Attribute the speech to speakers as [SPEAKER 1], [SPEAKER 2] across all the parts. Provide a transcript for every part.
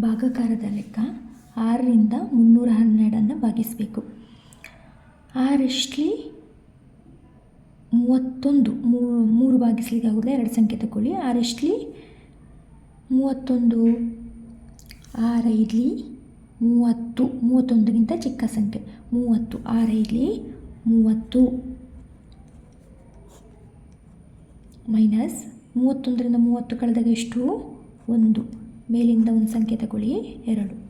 [SPEAKER 1] ಭಾಗಾಕಾರದ ಲೆಕ್ಕ ಆರರಿಂದ ಮುನ್ನೂರ ಹನ್ನೆರಡನ್ನು ಭಾಗಿಸಬೇಕು. ಆರಷ್ಟಲಿ ಮೂವತ್ತೊಂದು ಮೂರು ಮೂರು ಭಾಗಿಸ್ಲಿಕ್ಕೆ ಆಗೋದಿಲ್ಲ, ಎರಡು ಸಂಖ್ಯೆ ತಗೊಳ್ಳಿ ಆರಷ್ಟಲಿ ಮೂವತ್ತೊಂದು ಆರೈಲಿ ಮೂವತ್ತು ಮೂವತ್ತೊಂದಕ್ಕಿಂತ ಚಿಕ್ಕ ಸಂಖ್ಯೆ. ಮೂವತ್ತು ಆರೈಲಿ ಮೂವತ್ತು ಮೈನಸ್ ಮೂವತ್ತೊಂದರಿಂದ ಮೂವತ್ತು ಕಳೆದಾಗ ಎಷ್ಟು? ಒಂದು. ಮೇಲಿಂದ ಒಂದು ಸಂಖ್ಯೆ ತಗೊಳ್ಳಿ, ಎರಡು.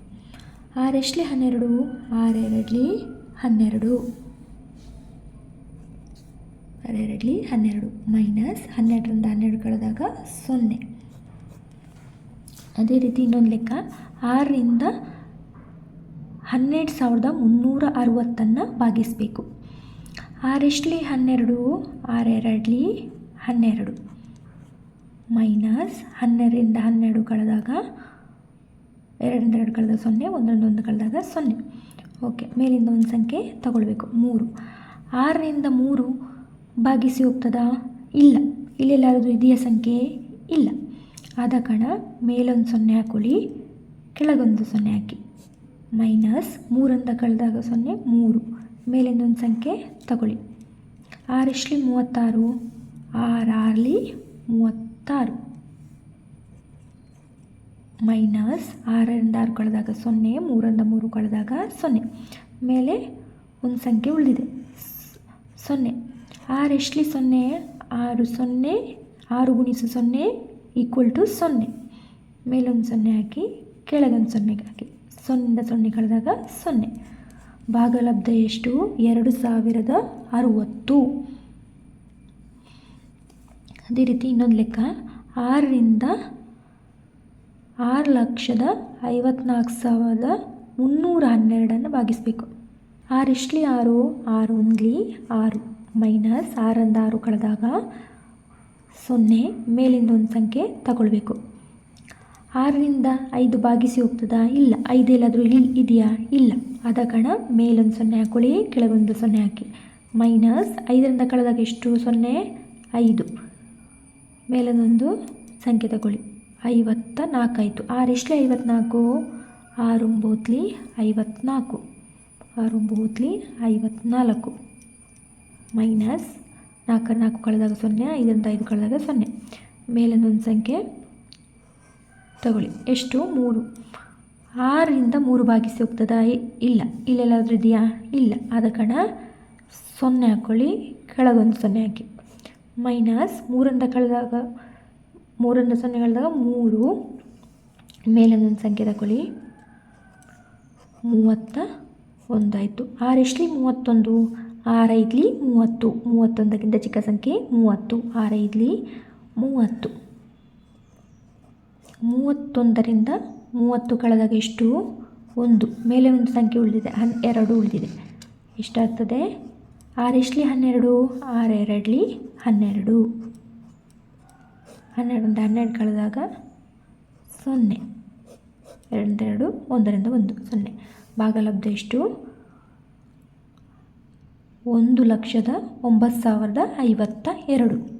[SPEAKER 1] ಆರೆಷ್ಟಲಿ ಹನ್ನೆರಡು. ಆರೆರಡ್ಲಿ ಹನ್ನೆರಡು. ಆರೆರಡ್ಲಿ ಹನ್ನೆರಡು. ಮೈನಸ್ ಹನ್ನೆರಡರಿಂದ ಹನ್ನೆರಡು ಕಳೆದಾಗ ಸೊನ್ನೆ. ಅದೇ ರೀತಿ ಇನ್ನೊಂದು ಲೆಕ್ಕ. ಆರರಿಂದ ಹನ್ನೆರಡು ಸಾವಿರದ ಮುನ್ನೂರ ಅರುವತ್ತನ್ನು ಭಾಗಿಸಬೇಕು. ಆರೆಷ್ಟಲಿ ಹನ್ನೆರಡು. ಆರೆರಡ್ಲಿ ಹನ್ನೆರಡು. ಮೈನಸ್ ಹನ್ನೆರಡರಿಂದ ಹನ್ನೆರಡು ಕಳೆದಾಗ ಎರಡರಿಂದ ಎರಡು ಕಳೆದಾಗ ಸೊನ್ನೆ, ಒಂದರಿಂದ ಒಂದು ಕಳೆದಾಗ ಸೊನ್ನೆ. ಓಕೆ, ಮೇಲಿಂದ ಒಂದು ಸಂಖ್ಯೆ ತಗೊಳ್ಬೇಕು, ಮೂರು. ಆರರಿಂದ ಮೂರು ಭಾಗಿಸಿ ಹೋಗ್ತದಾ? ಇಲ್ಲ. ಇಲ್ಲೆಲ್ಲಾದರೂ ಇದೆಯ ಸಂಖ್ಯೆ ಇಲ್ಲ. ಆದ ಕಾರಣ ಮೇಲೊಂದು ಸೊನ್ನೆ ಹಾಕೊಳ್ಳಿ, ಕೆಳಗೊಂದು ಸೊನ್ನೆ ಹಾಕಿ. ಮೈನಸ್ ಮೂರಿಂದ ಕಳೆದಾಗ ಸೊನ್ನೆ, ಮೂರು. ಮೇಲಿಂದ ಒಂದು ಸಂಖ್ಯೆ ತಗೊಳ್ಳಿ. ಆರೆಷ್ಟಲಿ ಮೂವತ್ತಾರು. ಆರಾರ್ಲಿ ಮೂವತ್ತಾರು ಮೈನಸ್ ಆರರಿಂದ ಆರು ಕಳೆದಾಗ ಸೊನ್ನೆ, ಮೂರರಿಂದ ಮೂರು ಕಳೆದಾಗ ಸೊನ್ನೆ. ಮೇಲೆ ಒಂದು ಸಂಖ್ಯೆ ಉಳಿದಿದೆ. ಸೊನ್ನೆ. ಆರೆಷ್ಟಲಿ ಸೊನ್ನೆ? ಆರು ಸೊನ್ನೆ, ಆರು ಗುಣಿಸು ಸೊನ್ನೆ ಈಕ್ವಲ್ ಟು ಸೊನ್ನೆ. ಮೇಲೊಂದು ಸೊನ್ನೆ ಹಾಕಿ, ಕೆಳಗೊಂದು ಸೊನ್ನೆಗೆ ಹಾಕಿ. ಸೊನ್ನೆ ಸೊನ್ನೆ ಕಳೆದಾಗ ಸೊನ್ನೆ. ಭಾಗಲಬ್ಧ ಎಷ್ಟು? ಎರಡು ಸಾವಿರದ ಅರುವತ್ತು. ಅದೇ ರೀತಿ ಇನ್ನೊಂದು ಲೆಕ್ಕ. ಆರರಿಂದ ಆರು ಲಕ್ಷದ ಐವತ್ನಾಲ್ಕು ಸಾವಿರದ ಮುನ್ನೂರ ಹನ್ನೆರಡನ್ನು ಭಾಗಿಸಬೇಕು. ಇಷ್ಟಲಿ ಆರು ಆರು ಒಂದ್ಲಿ ಆರು ಮೈನಸ್ ಆರರಿಂದ ಆರು ಕಳೆದಾಗ ಸೊನ್ನೆ ಮೇಲಿಂದ ಒಂದು ಸಂಖ್ಯೆ ತಗೊಳ್ಬೇಕು. ಆರರಿಂದ ಐದು ಭಾಗಿಸಿ ಹೋಗ್ತದಾ? ಇಲ್ಲ. ಐದು ಎಲ್ಲಾದರೂ ಇಲ್ಲಿ ಇದೆಯಾ? ಇಲ್ಲ. ಆದ ಕಾರಣ ಮೇಲೊಂದು ಸೊನ್ನೆ ಹಾಕೊಳ್ಳಿ, ಕೆಳಗೊಂದು ಸೊನ್ನೆ ಹಾಕಿ. ಮೈನಸ್ ಐದರಿಂದ ಕಳೆದಾಗ ಎಷ್ಟು? ಸೊನ್ನೆ ಐದು. ಮೇಲೊಂದೊಂದು ಸಂಖ್ಯೆ ತಗೊಳ್ಳಿ ಐವತ್ತ ನಾಲ್ಕು ಆಯಿತು ಆರೆಷ್ಟಲಿ ಐವತ್ನಾಲ್ಕು. ಆರೊಂಬತ್ಲಿ ಐವತ್ನಾಲ್ಕು. ಆರೊಂಬತ್ಲಿ ಐವತ್ನಾಲ್ಕು. ಮೈನಸ್ ನಾಲ್ಕರ ನಾಲ್ಕು ಕಳೆದಾಗ ಸೊನ್ನೆ, ಐದರಿಂದ ಐದು ಕಳೆದಾಗ ಸೊನ್ನೆ. ಮೇಲಿನೊಂದು ಸಂಖ್ಯೆ ತಗೊಳ್ಳಿ. ಎಷ್ಟು? ಮೂರು. ಆರರಿಂದ ಮೂರು ಭಾಗಿಸಿ ಹೋಗ್ತದಾ? ಇಲ್ಲ. ಇಲ್ಲೆಲ್ಲಾದರೂ ಇದೆಯಾ? ಇಲ್ಲ. ಆದ ಕಾರಣ ಸೊನ್ನೆ ಹಾಕ್ಕೊಳ್ಳಿ. ಕೆಳಗೊಂದು ಸೊನ್ನೆ ಹಾಕಿ. ಮೈನಸ್ ಮೂರಿಂದ ಕಳೆದಾಗ ಮೂರಿಂದ ಸೊನ್ನೆ ಕಳೆದಾಗ ಮೂರು. ಮೇಲೊಂದೊಂದು ಸಂಖ್ಯೆ ತಗೊಳ್ಳಿ. ಮೂವತ್ತ ಒಂದಾಯಿತು. ಆರೆಷ್ಟಲಿ ಮೂವತ್ತೊಂದು. ಆರೈದ್ಲಿ ಮೂವತ್ತು. ಮೂವತ್ತೊಂದಕ್ಕಿಂತ ಚಿಕ್ಕ ಸಂಖ್ಯೆ ಮೂವತ್ತು. ಆರೈದ್ಲಿ ಮೂವತ್ತು. ಮೂವತ್ತೊಂದರಿಂದ ಮೂವತ್ತು ಕಳೆದಾಗ ಎಷ್ಟು? ಒಂದು. ಮೇಲೆ ಒಂದು ಸಂಖ್ಯೆ ಉಳಿದಿದೆ. ಹನ್, ಎರಡು ಉಳಿದಿದೆ. ಎಷ್ಟಾಗ್ತದೆ? ಆರೆಷ್ಟಲಿ ಹನ್ನೆರಡು. ಆರೆರಡ್ಲಿ ಹನ್ನೆರಡು. ಹನ್ನೆರಡರಿಂದ ಹನ್ನೆರಡು ಕಳೆದಾಗ ಸೊನ್ನೆ. ಎರಡರಿಂದ ಎರಡು, ಒಂದರಿಂದ ಒಂದು, ಸೊನ್ನೆ. ಭಾಗಲಬ್ಧ ಎಷ್ಟು? ಒಂದು ಲಕ್ಷದ ಒಂಬತ್ತು ಸಾವಿರದ ಐವತ್ತ ಎರಡು.